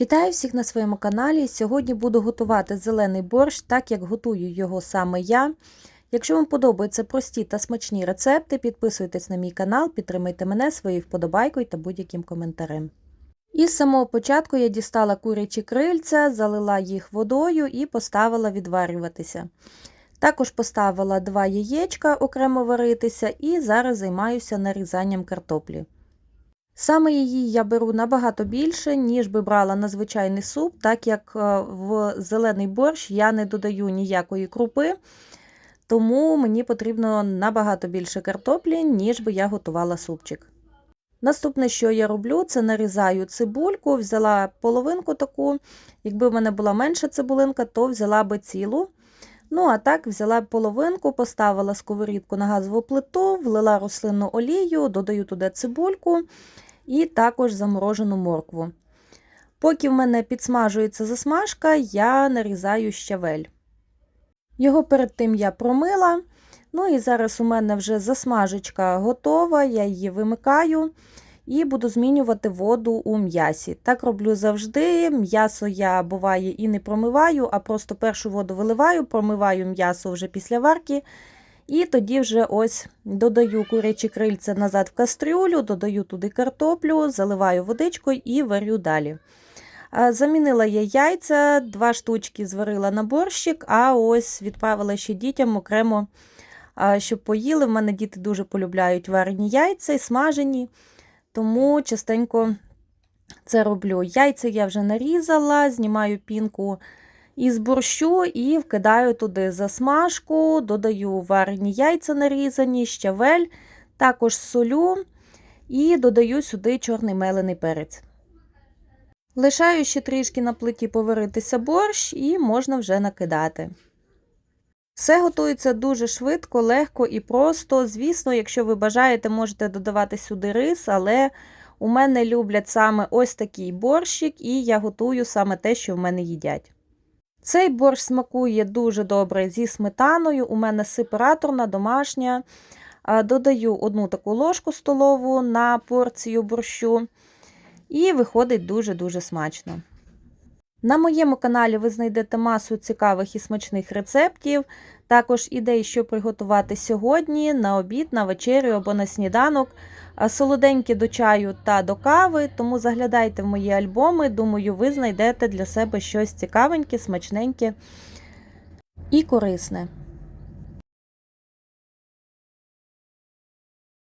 Вітаю всіх на своєму каналі. Сьогодні буду готувати зелений борщ, так як готую його саме я. Якщо вам подобаються прості та смачні рецепти, підписуйтесь на мій канал, підтримайте мене своєю вподобайкою та будь-яким коментарем. І з самого початку я дістала курячі крильця, залила їх водою і поставила відварюватися. Також поставила два яєчка окремо варитися і зараз займаюся нарізанням картоплі. Саме її я беру набагато більше, ніж би брала на звичайний суп, так як в зелений борщ я не додаю ніякої крупи, тому мені потрібно набагато більше картоплі, ніж би я готувала супчик. Наступне, що я роблю, це нарізаю цибульку, взяла половинку таку. Якби в мене була менша цибулинка, то взяла би цілу. Ну, а так, взяла половинку, поставила сковорідку на газову плиту, влила рослинну олію, додаю туди цибульку і також заморожену моркву. Поки в мене підсмажується засмажка, я нарізаю щавель. Його перед тим я промила. Ну і зараз у мене вже засмажечка готова, я її вимикаю і буду змінювати воду у м'ясі. Так роблю завжди. М'ясо я буває і не промиваю, а просто першу воду виливаю, промиваю м'ясо вже після варки. І тоді вже ось додаю курячі крильця назад в кастрюлю, додаю туди картоплю, заливаю водичкою і варю далі. Замінила я яйця, два штучки зварила на борщик, а ось відправила ще дітям окремо, щоб поїли. В мене діти дуже полюбляють варені яйця і смажені, тому частенько це роблю. Яйця я вже нарізала, знімаю пінку із борщу і вкидаю туди засмажку, додаю варені яйця нарізані, щавель, також солю і додаю сюди чорний мелений перець. Лишаю ще трішки на плиті поваритися борщ і можна вже накидати. Все готується дуже швидко, легко і просто. Звісно, якщо ви бажаєте, можете додавати сюди рис, але у мене люблять саме ось такий борщик, і я готую саме те, що в мене їдять. Цей борщ смакує дуже добре зі сметаною. У мене сепараторна, домашня. Додаю одну таку ложку столову на порцію борщу. І виходить дуже-дуже смачно. На моєму каналі ви знайдете масу цікавих і смачних рецептів, також ідей, що приготувати сьогодні, на обід, на вечерю або на сніданок, солоденькі до чаю та до кави, тому заглядайте в мої альбоми, думаю, ви знайдете для себе щось цікавеньке, смачненьке і корисне.